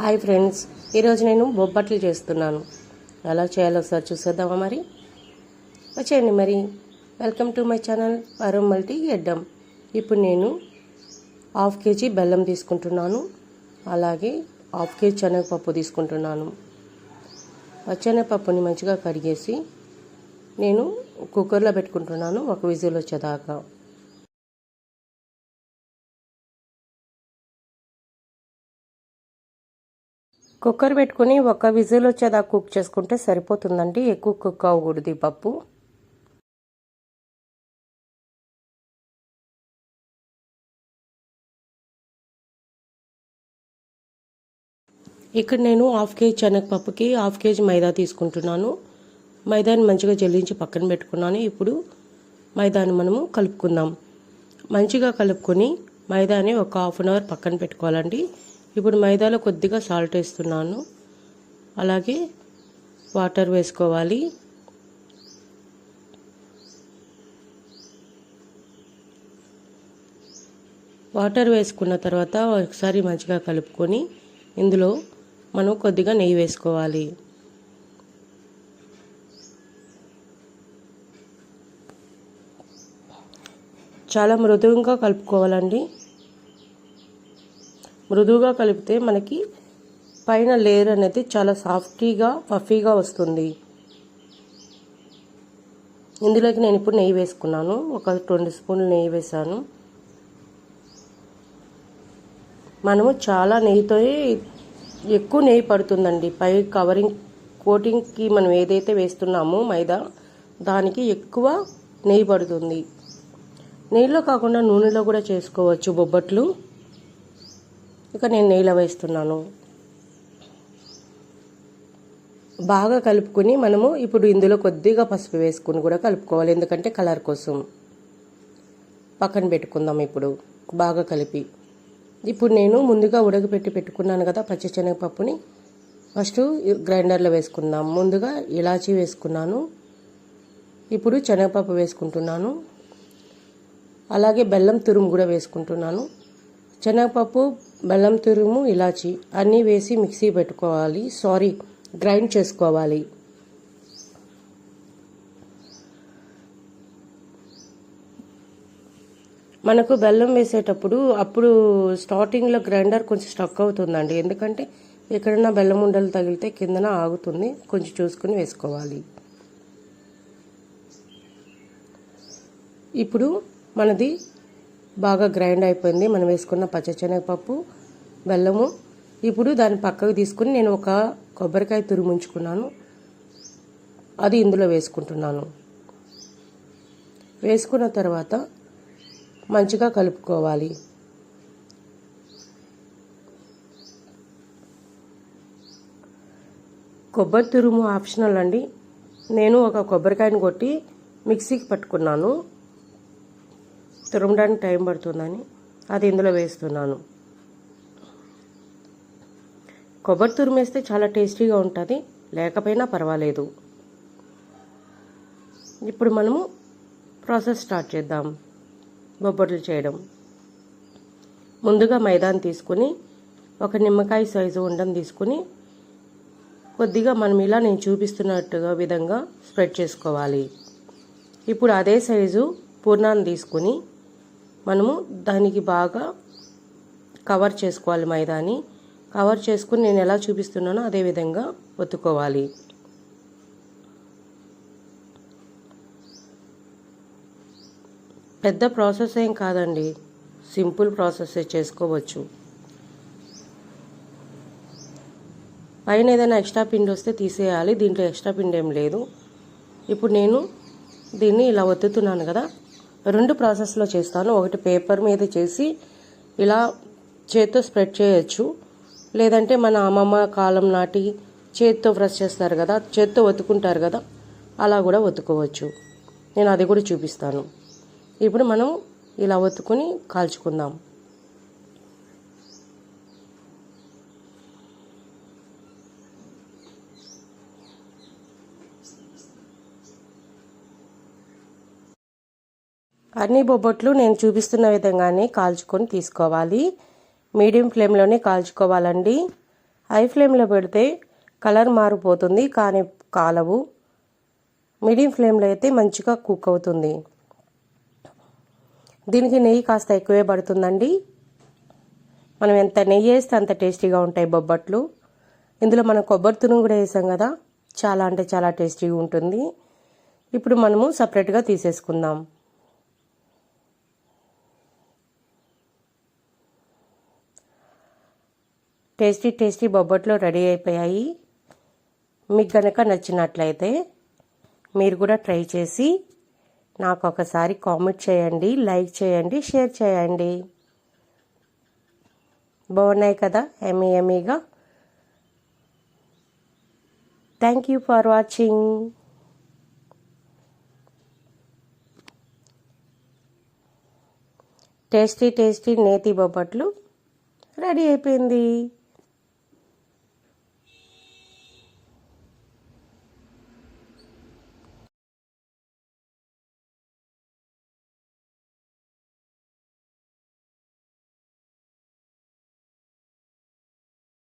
Hi friends ఈరోజు నేను బొబ్బట్లు చేస్తున్నాను. ఎలా చేయాలో ఒకసారి చూసేద్దామా మరి? వచ్చేయండి మరి. Welcome to my channel Varam multi ఎడ్డం. ఇప్పుడు నేను హాఫ్ కేజీ బెల్లం తీసుకుంటున్నాను. అలాగే హాఫ్ కేజీ శనగపప్పు తీసుకుంటున్నాను. శనగపప్పుని మంచిగా కడిగేసి నేను కుక్కర్లో పెట్టుకుంటున్నాను ఒక విజిల్ వచ్చేదాకా. కుక్కర్ పెట్టుకుని ఒక విజిల్ వచ్చేదాకా కుక్ చేసుకుంటే సరిపోతుందండి. ఎక్కువ కుక్ అవ్వకూడదు ఈ పప్పు. ఇక్కడ నేను హాఫ్ కేజీ శనగపప్పుకి హాఫ్ కేజీ మైదా తీసుకుంటున్నాను. మైదాని మంచిగా జల్లించి పక్కన పెట్టుకున్నాను. ఇప్పుడు మైదాని మనము కలుపుకుందాం. మంచిగా కలుపుకొని మైదాని ఒక హాఫ్ అన్ అవర్ పక్కన పెట్టుకోవాలండి. ఇప్పుడు మైదాలో కొద్దిగా సాల్ట్ వేస్తున్నాను. అలాగే వాటర్ వేసుకోవాలి. వాటర్ వేసుకున్న తర్వాత ఒకసారి మంచిగా కలుపుకొని ఇందులో మనం కొద్దిగా నెయ్యి వేసుకోవాలి. చాలా మృదువుగా కలుపుకోవాలండి. మృదువుగా కలిపితే మనకి పైన లేయర్ అనేది చాలా సాఫ్టీగా పఫీగా వస్తుంది. ఇందులోకి నేను ఇప్పుడు నెయ్యి వేసుకున్నాను. ఒక రెండు స్పూన్లు నెయ్యి వేసాను మనము చాలా నెయ్యితో ఎక్కువ నెయ్యి పడుతుందండి. పై కవరింగ్ కోటింగ్కి మనం ఏదైతే వేస్తున్నామో మైదా దానికి ఎక్కువ నెయ్యి పడుతుంది. నెయ్యిలో కాకుండా నూనెలో కూడా చేసుకోవచ్చు బొబ్బట్లు. ఇక నేను నీళ్ళ వేస్తున్నాను. బాగా కలుపుకొని మనము ఇప్పుడు ఇందులో కొద్దిగా పసుపు వేసుకుని కూడా కలుపుకోవాలి. ఎందుకంటే కలర్ కోసం. పక్కన పెట్టుకుందాం ఇప్పుడు. బాగా కలిపి. ఇప్పుడు నేను ముందుగా ఉడకపెట్టి పెట్టుకున్నాను కదా పచ్చిశనగపప్పుని. ఫస్ట్ గ్రైండర్లో వేసుకుందాం. ముందుగా ఇలాచీ వేసుకున్నాను. ఇప్పుడు శనగపప్పు వేసుకుంటున్నాను. అలాగే బెల్లం తురుము కూడా వేసుకుంటున్నాను. శనగపప్పు బెల్లం తురుము ఇలాచి అన్నీ వేసి మిక్సీ పెట్టుకోవాలి. సారీ గ్రైండ్ చేసుకోవాలి. మనకు బెల్లం వేసేటప్పుడు అప్పుడు స్టార్టింగ్లో గ్రైండర్ కొంచెం స్టక్ అవుతుందండి. ఎందుకంటే ఎక్కడన్నా బెల్లం ఉండలు తగిలితే కిందన ఆగుతుంది. కొంచెం చూసుకుని వేసుకోవాలి. ఇప్పుడు మనది బాగా గ్రైండ్ అయిపోయింది. మనం వేసుకున్న పచ్చశనగపప్పు బెల్లము. ఇప్పుడు దాన్ని పక్కకు తీసుకుని నేను ఒక కొబ్బరికాయ తురుముంచుకున్నాను అది ఇందులో వేసుకుంటున్నాను. వేసుకున్న తర్వాత మంచిగా కలుపుకోవాలి. కొబ్బరి తురుము ఆప్షనల్ అండి. నేను ఒక కొబ్బరికాయని కొట్టి మిక్సీకి పట్టుకున్నాను. తురమడానికి టైం పడుతుందని అది ఇందులో వేస్తున్నాను. కొబ్బరి తురిమేస్తే చాలా టేస్టీగా ఉంటుంది లేకపోయినా పర్వాలేదు. ఇప్పుడు మనము ప్రాసెస్ స్టార్ట్ చేద్దాం బొబ్బట్లు చేయడం. ముందుగా మైదాన్ తీసుకుని ఒక నిమ్మకాయ సైజు ఉండని తీసుకుని కొద్దిగా మనం ఇలా నేను చూపిస్తున్నట్టుగా విధంగా స్ప్రెడ్ చేసుకోవాలి. ఇప్పుడు అదే సైజు పూర్ణాన్ని తీసుకుని మనము దానికి బాగా కవర్ చేసుకోవాలి మైదాని. కవర్ చేసుకుని నేను ఎలా చూపిస్తున్నానో అదే విధంగా ఒత్తుకోవాలి. పెద్ద ప్రాసెస్ ఏం కాదండి. సింపుల్ ప్రాసెస్ చేసుకోవచ్చు. పైన ఏదైనా ఎక్స్ట్రా పిండి వస్తే తీసేయాలి. దీంట్లో ఎక్స్ట్రా పిండి ఏం లేదు. ఇప్పుడు నేను దీన్ని ఇలా ఒత్తుతున్నాను కదా. రెండు ప్రాసెస్లో చేస్తాను. ఒకటి పేపర్ మీద చేసి ఇలా చేత్తో స్ప్రెడ్ చేయొచ్చు. లేదంటే మన అమ్మమ్మ కాలం నాటి చేత్తో బ్రష్ చేస్తారు కదా చేత్తో ఒత్తుకుంటారు కదా అలా కూడా ఒత్తుకోవచ్చు. నేను అది కూడా చూపిస్తాను. ఇప్పుడు మనం ఇలా ఒత్తుకుని కాల్చుకుందాం. అన్ని బొబ్బట్లు నేను చూపిస్తున్న విధంగానే కాల్చుకొని తీసుకోవాలి. మీడియం ఫ్లేమ్లోనే కాల్చుకోవాలండి. హై ఫ్లేమ్లో పెడితే కలర్ మారిపోతుంది కానీ కాలవు. మీడియం ఫ్లేమ్లో అయితే మంచిగా కుక్ అవుతుంది. దీనికి నెయ్యి కాస్త ఎక్కువే పడుతుందండి. మనం ఎంత నెయ్యి వేస్తే అంత టేస్టీగా ఉంటాయి బొబ్బట్లు. ఇందులో మనం కొబ్బరి తురుము కూడా వేసాం కదా చాలా అంటే చాలా టేస్టీగా ఉంటుంది. ఇప్పుడు మనము సపరేట్గా తీసేసుకుందాం. టేస్టీ టేస్టీ బొబ్బట్లు రెడీ అయిపోయాయి. మీకు గనక నచ్చినట్లయితే మీరు కూడా ట్రై చేసి నాకు ఒకసారి కామెంట్ చేయండి లైక్ చేయండి షేర్ చేయండి. బాగున్నాయి కదా? ఎమీ ఎమీగా thank you for watching tasty tasty నేతి బొబ్బట్లు రెడీ అయిపోయింది.